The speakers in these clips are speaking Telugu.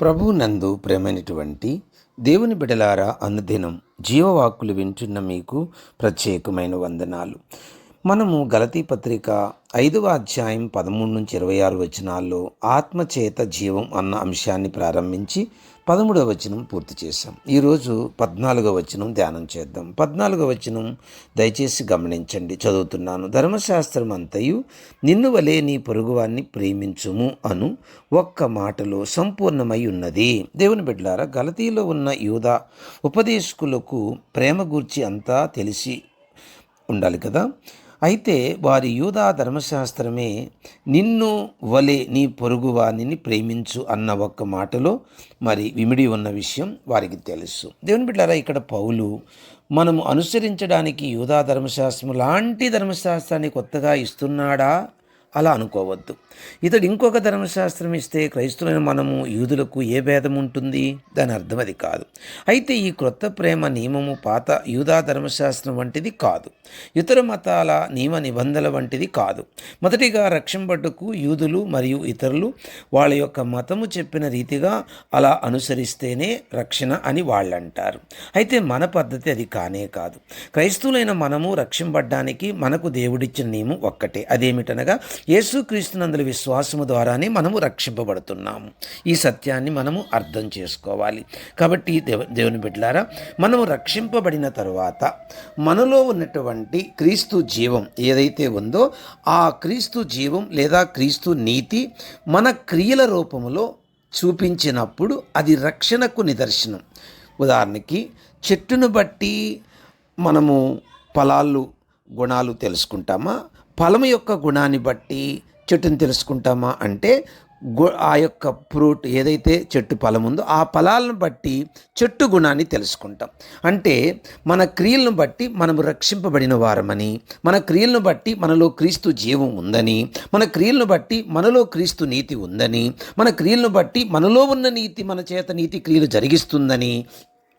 ప్రభు నందు ప్రేమైనటువంటి దేవుని బిడలారా అనుదినం జీవవాక్కులు వింటున్న మీకు ప్రత్యేకమైన వందనాలు. మనము గలతీ పత్రిక ఐదవ అధ్యాయం పదమూడు నుంచి ఇరవై ఆరు వచనాల్లో ఆత్మచేత జీవం అన్న అంశాన్ని ప్రారంభించి పదమూడవ వచనం పూర్తి చేశాం. ఈరోజు పద్నాలుగవ వచనం ధ్యానం చేద్దాం. పద్నాలుగవ వచనం దయచేసి గమనించండి. చదువుతున్నాను. ధర్మశాస్త్రం అంతయు నిన్ను వలే నీ పొరుగువాన్ని ప్రేమించుము అను ఒక్క మాటలో సంపూర్ణమై ఉన్నది. దేవుని బిడ్డారా గలతీలో ఉన్న యూద ఉపదేశకులకు ప్రేమ గూర్చి అంతా తెలిసి ఉండాలి కదా? అయితే వారి యూదా ధర్మశాస్త్రమే నిన్ను వలె నీ పొరుగువానిని ప్రేమించు అన్న ఒక్క మాటలో మరి విమిడి ఉన్న విషయం వారికి తెలుసు. దేవుని బిడ్డారా ఇక్కడ పౌలు మనము అనుసరించడానికి యూదా ధర్మశాస్త్రం లాంటి ధర్మశాస్త్రాన్ని కొత్తగా ఇస్తున్నాడా? అలా అనుకోవద్దు. ఇతడు ఇంకొక ధర్మశాస్త్రం ఇస్తే క్రైస్తులైన మనము యూదులకు ఏ భేదం ఉంటుంది? దాని అర్థం అది కాదు. అయితే ఈ క్రొత్త ప్రేమ నియమము పాత యూదా ధర్మశాస్త్రం వంటిది కాదు. ఇతర మతాల నియమ నిబంధనల వంటిది కాదు. మొదటిగా రక్షంబడ్డకు యూదులు మరియు ఇతరులు వాళ్ళ యొక్క మతము చెప్పిన రీతిగా అలా అనుసరిస్తేనే రక్షణ అని వాళ్ళు అంటారు అయితే మన పద్ధతి అది కానే కాదు. క్రైస్తువులైన మనము రక్షింపడ్డానికి మనకు దేవుడిచ్చిన నియమం ఒక్కటే. అదేమిటనగా యేసుక్రీస్తునందుల విశ్వాసము ద్వారానే మనము రక్షింపబడుతున్నాము. ఈ సత్యాన్ని మనము అర్థం చేసుకోవాలి. కాబట్టి దేవ దేవుని బిడ్డలారా మనము రక్షింపబడిన తరువాత మనలో ఉన్నటువంటి క్రీస్తు జీవం ఏదైతే ఉందో ఆ క్రీస్తు జీవం లేదా క్రీస్తు నీతి మన క్రియల రూపంలో చూపించినప్పుడు అది రక్షణకు నిదర్శనం. ఉదాహరణకి చెట్టును బట్టి మనము ఫలాలు గుణాలు తెలుసుకుంటామా? ఫలము యొక్క గుణాన్ని బట్టి చెట్టుని తెలుసుకుంటామా అంటే గు ఆ యొక్క ఫ్రూట్ ఏదైతే చెట్టు ఫలం ఉందో ఆ ఫలాలను బట్టి చెట్టు గుణాన్ని తెలుసుకుంటాం. అంటే మన క్రియలను బట్టి మనము రక్షింపబడిన వారమని మన క్రియలను బట్టి మనలో క్రీస్తు జీవం ఉందని మన క్రియలను బట్టి మనలో క్రీస్తు నీతి ఉందని మన క్రియలను బట్టి మనలో ఉన్న నీతి మన చేత నీతి క్రియలు జరిగిస్తుందని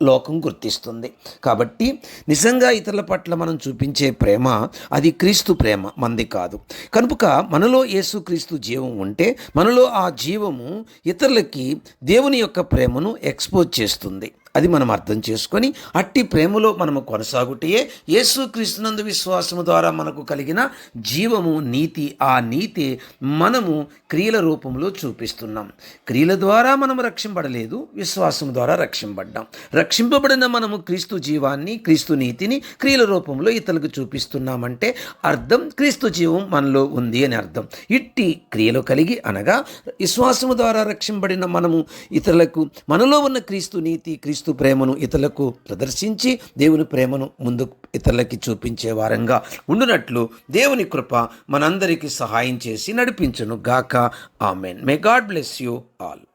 లోకం గుర్తిస్తుంది. కాబట్టి నిజంగా ఇతరుల పట్ల మనం చూపించే ప్రేమ అది క్రీస్తు ప్రేమ మంది కాదు. కనుక మనలో యేసుక్రీస్తు జీవం ఉంటే మనలో ఆ జీవము ఇతరులకి దేవుని యొక్క ప్రేమను ఎక్స్పోజ్ చేస్తుంది. అది మనం అర్థం చేసుకొని అట్టి ప్రేమలో మనము కొనసాగుటే యేసుక్రీస్తునందు విశ్వాసము ద్వారా మనకు కలిగిన జీవము నీతి ఆ నీతి మనము క్రియల రూపంలో చూపిస్తున్నాం. క్రియల ద్వారా మనం రక్షింపడలేదు విశ్వాసం ద్వారా రక్షింపడ్డాం. రక్షింపబడిన మనము క్రీస్తు జీవాన్ని క్రీస్తు నీతిని క్రియల రూపంలో ఇతరులకు చూపిస్తున్నామంటే అర్థం క్రీస్తు జీవం మనలో ఉంది అని అర్థం. ఇట్టి క్రియలు కలిగి అనగా విశ్వాసము ద్వారా రక్షింపబడిన మనము ఇతరులకు మనలో ఉన్న క్రీస్తు నీతి క్రీస్తు ప్రేమను ఇతరులకు ప్రదర్శించి దేవుని ప్రేమను ముందు ఇతరులకి చూపించే వారంగా ఉండునట్లు దేవుని కృప మనందరికీ సహాయం చేసి నడిపించును గాక. Amen. May God bless you all